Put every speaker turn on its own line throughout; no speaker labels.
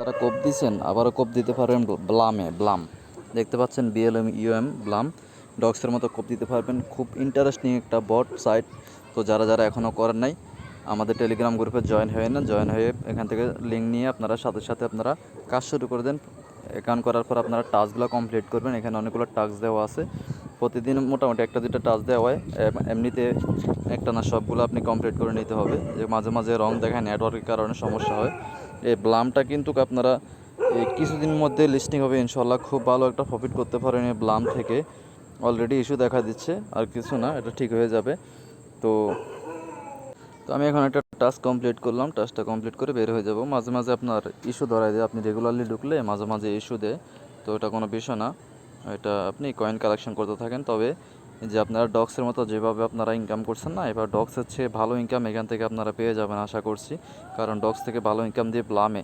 যারা কোপ দিছেন, আবারও কোপ দিতে পারবেন ব্লামে, ব্লাম। দেখতে পাচ্ছেন বিএলএম ইউএম ব্লাম। ডগসের মতো কোপ দিতে পারবেন। খুব ইন্টারেস্টিং একটা বট সাইট তো যারা যারা এখনও করেন নাই, আমাদের টেলিগ্রাম গ্রুপে জয়েন হয়ে নেন। জয়েন হয়ে এখান থেকে লিঙ্ক নিয়ে আপনারা সাথে সাথে আপনারা কাজ শুরু করে দেন। অ্যাকাউন্ট করার পর আপনারা টাস্কগুলো কমপ্লিট করবেন। এখানে অনেকগুলো টাস্ক দেওয়া আছে। প্রতিদিন মোটামুটি একটা দুটো টাচ দেওয়া হয়। এমনিতে একটা না সবগুলো আপনি কমপ্লিট করে নিতে হবে। যে মাঝে মাঝে রং দেখায় নেটওয়ার্কের কারণে সমস্যা হয়। এই ব্লামটা কিন্তু আপনারা, এই কিছুদিনের মধ্যে লিস্টিং হবে ইনশাল্লাহ খুব ভালো একটা প্রফিট করতে পারেন এই ব্লাম থেকে। অলরেডি ইস্যু দেখা দিচ্ছে, আর কিছু না, এটা ঠিক হয়ে যাবে। তো তো আমি এখন একটা টাস্ক কমপ্লিট করলাম। টাস্কটা কমপ্লিট করে বের হয়ে যাব। মাঝে মাঝে আপনার ইস্যু ধরায় দেয়। আপনি রেগুলারলি ঢুকলে মাঝে মাঝে ইস্যু দেয়। তো এটা কোনো বিষয় না। এটা আপনি কয়েন কালেকশন করতে থাকেন। তবে যে আপনারা ডক্সের মতো যেভাবে আপনারা ইনকাম করছেন না, এবার ডক্সের চেয়ে ভালো ইনকাম এখান থেকে আপনারা পেয়ে যাবেন আশা করছি। কারণ ডক্স থেকে ভালো ইনকাম দিয়ে ব্লামে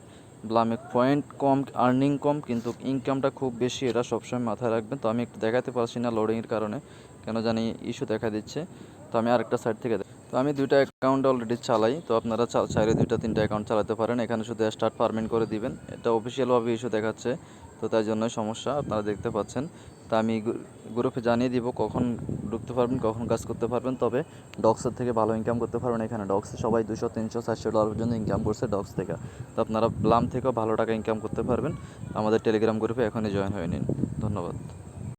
ব্লামে পয়েন্ট কম আর্নিং কম, কিন্তু ইনকামটা খুব বেশি এটা সবসময় মাথায় রাখবেন। তো আমি একটু দেখাতে পারছি না লোডিংয়ের কারণে, কেন জানি ইস্যু দেখা দিচ্ছে। তো আমি আরেকটা সাইড থেকে তো আমি দুইটা অ্যাকাউন্ট অলরেডি চালাই, তো আপনারা চাইলে দুইটা তিনটা অ্যাকাউন্ট চালাতে পারেন। এখানে শুধু স্টার্ট পারমেন্ট করে দিবেন। এটা অফিসিয়ালভাবে ইস্যু দেখাচ্ছে, তো তাই জন্যই সমস্যা, আপনারা দেখতে পাচ্ছেন। তা আমি গ্রুপে জানিয়ে দিব কখন ঢুকতে পারবেন, কখন কাজ করতে পারবেন। তবে ডক্সের থেকে ভালো ইনকাম করতে পারবেন এখানে। ডক্সে সবাই দুশো, তিনশো, চারশো ডলার পর্যন্ত ইনকাম করছে ডক্স থেকে। তো আপনারা প্লাম থেকেও ভালো টাকা ইনকাম করতে পারবেন। আমাদের টেলিগ্রাম গ্রুপে এখনই জয়েন হয়ে নিন। ধন্যবাদ।